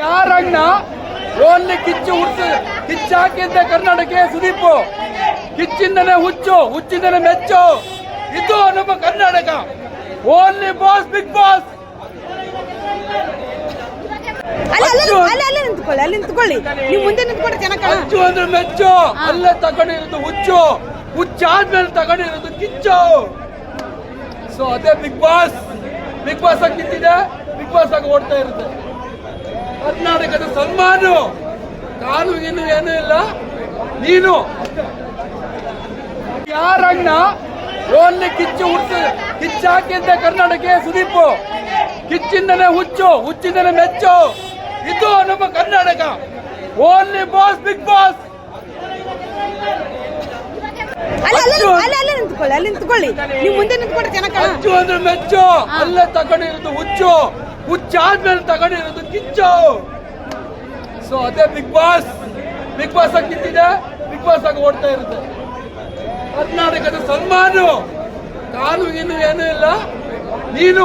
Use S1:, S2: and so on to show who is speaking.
S1: ಯಾರಣ್ಣ? Only ಕಿಚ್ಚು ಹುಟ್ಟು ಕಿಚ್ಚಾಕಿದ್ದೆ ಕರ್ನಾಟಕ ಸುದೀಪ್. ಕಿಚ್ಚಿಂದನೇ ಹುಚ್ಚು ಹುಚ್ಚಿಂದನೇ ಮೆಚ್ಚು. ಇದು ನಮ್ಮ Karnataka. Only boss big boss.
S2: ಅಲ್ಲ ಅಲ್ಲಿ. ಅಲ್ಲಿ ಅಲ್ಲಿ ನಿಂತ್ಕೊಳ್ಳಿ ಅಲ್ಲಿ ನಿಂತ್ಕೊಳ್ಳಿ. ನೀವು ಮುಂದೆ ನಿಂತ್ಕೊಂಡು ಚೆನ್ನಾಗಿ ಕಾಣ.
S1: ಹುಚ್ಚು ಅಂದ್ರೆ ಮೆಚ್ಚು. ಅಲ್ಲೇ ತಗೊಂಡಿರೋದು ಹುಚ್ಚು. ಹುಚ್ಚಾದ್ಮೇಲೆ ತಗೊಂಡಿರೋದು ಕಿಚ್ಚು. ಸೊ ಅದೇ ಬಿಗ್ ಬಾಸ್. ಬಿಗ್ ಬಾಸ್ ಆಗಿ ನಿಂತಿದೆ ಬಿಗ್ ಬಾಸ್ ಆಗಿ ಓಡ್ತಾ ಇರುತ್ತೆ. ಕರ್ನಾಟಕದ ಸನ್ಮಾನು. ಕಾನೂನು ಏನೂ ಇಲ್ಲ. ನೀನು. ಯಾರಣ್ಣ? ಓನ್ಲಿ ಕಿಚ್ಚು ಹುಟ್ಟು ಕಿಚ್ಚಾಕಿದ್ದ ಕರ್ನಾಟಕ ಸುದೀಪ್. ಕಿಚ್ಚಿಂದನೇ ಹುಚ್ಚು ಹುಚ್ಚಿಂದನೇ ಮೆಚ್ಚು. ಇದು ನಮ್ಮ Karnataka. Only boss big boss.
S2: ಅಲ್ಲಿ ಅಲ್ಲಿ
S1: ಅಚ್ಚು.
S2: ಅಲ್ಲಿ ಅಲ್ಲಿ ನಿಂತ್ಕೊಳ್ಳಿ ಅಲ್ಲಿ ನಿಂತ್ಕೊಳ್ಳಿ. ನೀವು ಮುಂದೆ ನಿಂತ್ಕೊಂಡು ಚೆನ್ನಾಗಿ
S1: ಮೆಚ್ಚು. ಅಲ್ಲೇ ತಗೊಂಡಿರೋದು ಹುಚ್ಚು. ಹುಚ್ಚಾದ್ಮೇಲೆ ತಗೊಂಡಿರೋದು ಕಿಚ್ಚು. ಸೊ ಅದೇ ಬಿಗ್ ಬಾಸ್ ಬಿಗ್ ಬಾಸ್ ಆಗಿ ಕಿತ್ತಿದೆ ಬಿಗ್ ಬಾಸ್ ಆಗಿ ಓಡ್ತಾ ಇರುತ್ತೆ. ಕರ್ನಾಟಕದ ಸನ್ಮಾನು. ಕಾನೂನು ಏನೂ ಇಲ್ಲ. ನೀನು